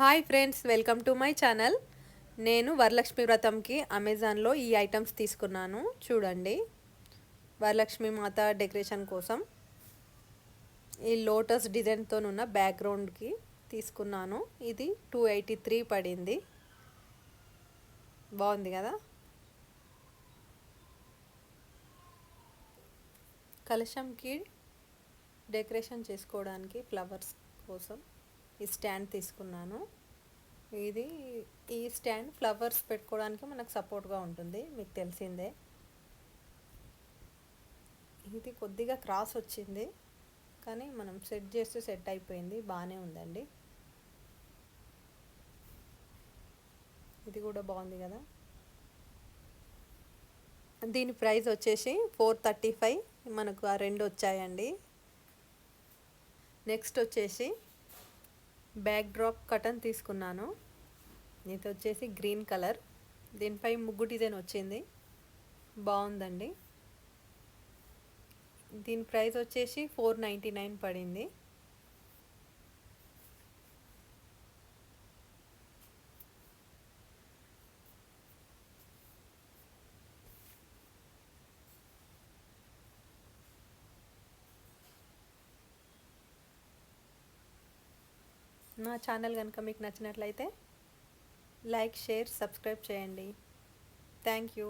Hi friends welcome to my channel నేను వరలక్ష్మి వ్రతంకి అమెజాన్లో ఈ ఐటమ్స్ తీసుకున్నాను. చూడండి. వరలక్ష్మి మాత డెకరేషన్ కోసం ఈ లోటస్ డిజైన్తో ఉన్న బ్యాక్గ్రౌండ్కి తీసుకున్నాను. ఇది టూ ఎయిటీ త్రీ పడింది. బాగుంది కదా? కలశంకి డెకరేషన్ చేసుకోవడానికి ఫ్లవర్స్ కోసం. ఈ స్టాండ్ తీసుకున్నాను. ఇది ఈ స్టాండ్ ఫ్లవర్స్ పెట్టుకోవడానికి మనకు సపోర్ట్గా ఉంటుంది మీకు తెలిసిందే. ఇది కొద్దిగా క్రాస్ వచ్చింది కానీ మనం సెట్ చేస్తే సెట్ అయిపోయింది బాగానే ఉందండి. ఇది కూడా బాగుంది కదా. దీని ప్రైస్ వచ్చేసి ఫోర్ థర్టీ ఫైవ్ మనకు ఆ రెండు వచ్చాయండి. నెక్స్ట్ వచ్చేసి బ్యాక్ డ్రాప్ కటన్ తీసుకున్నాను. ఇది వచ్చేసి గ్రీన్ కలర్ దీనిపై ముగ్గు డిజైన్ వచ్చింది. బాగుందండి. దీని ప్రైస్ వచ్చేసి ఫోర్ నైంటీ నైన్ పడింది. నా ఛానల్ కనుక మీకు నచ్చినట్లయితే లైక్ షేర్ సబ్స్క్రైబ్ చేయండి. Thank you.